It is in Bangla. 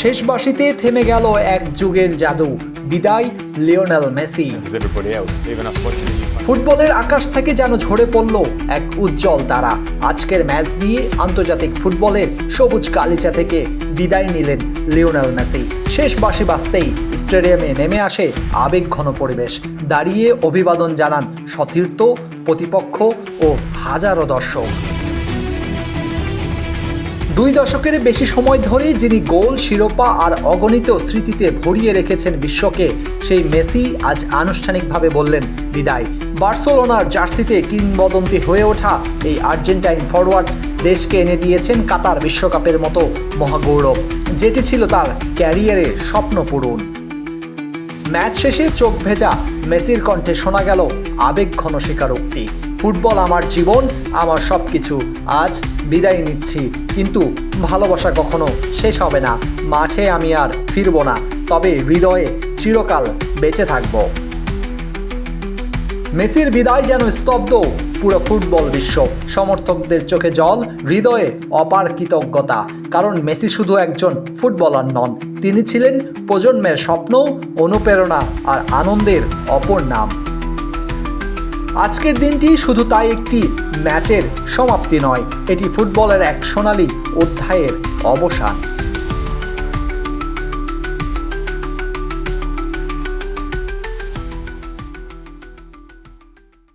শেষ বাসিতে থেমে গেল এক যুগের জাদু। বিদায়, লিওনেল মেসি. ফুটবলের আকাশ থেকে যেন ঝরে পড়ল এক উজ্জ্বল তারা। আজকের ম্যাচ দিয়ে আন্তর্জাতিক ফুটবলের সবুজ কালিচা থেকে বিদায় নিলেন লিওনেল মেসি। শেষ বাসি বাজতেই স্টেডিয়ামে নেমে আসে আবেগঘন পরিবেশ। দাঁড়িয়ে অভিবাদন জানান সতীর্থ, প্রতিপক্ষ ও হাজারো দর্শক। দুই দশকের বেশি সময় ধরে যিনি গোল, শিরোপা আর অগণিত স্মৃতিতে ভরিয়ে রেখেছেন বিশ্বকে, সেই মেসি আজ আনুষ্ঠানিকভাবে বললেন বিদায়। বার্সেলোনার জার্সিতে কিংবদন্তি হয়ে ওঠা এই আর্জেন্টাইন ফরওয়ার্ড দেশকে এনে দিয়েছেন কাতার বিশ্বকাপের মতো মহাগৌরব, যেটি ছিল তার ক্যারিয়ারের স্বপ্ন পূরণ। ম্যাচ শেষে চোখ ভেজা মেসির কণ্ঠে শোনা গেল আবেগঘন স্বীকারোক্তি। ফুটবল আমার জীবন, আমার সব কিছু আজ বিদায় নিচ্ছি। কিন্তু ভালোবাসা কখনো শেষ হবে না। মাঠে আমি আর ফিরবো না। তবে হৃদয়ে চিরকাল বেঁচে থাকব। মেসির বিদায় যেন স্তব্ধ পুরো ফুটবল বিশ্ব। সমর্থকদের চোখে জল, হৃদয়ে অপার কৃতজ্ঞতা। কারণ মেসি শুধু একজন ফুটবলার নন, তিনি ছিলেন প্রজন্মের স্বপ্ন, অনুপ্রেরণা আর আনন্দের অপর নাম। আজকের দিনটি শুধু তাই একটি ম্যাচের সমাপ্তি নয় এটি ফুটবলের এক সোনালী অধ্যায়ের অবসান।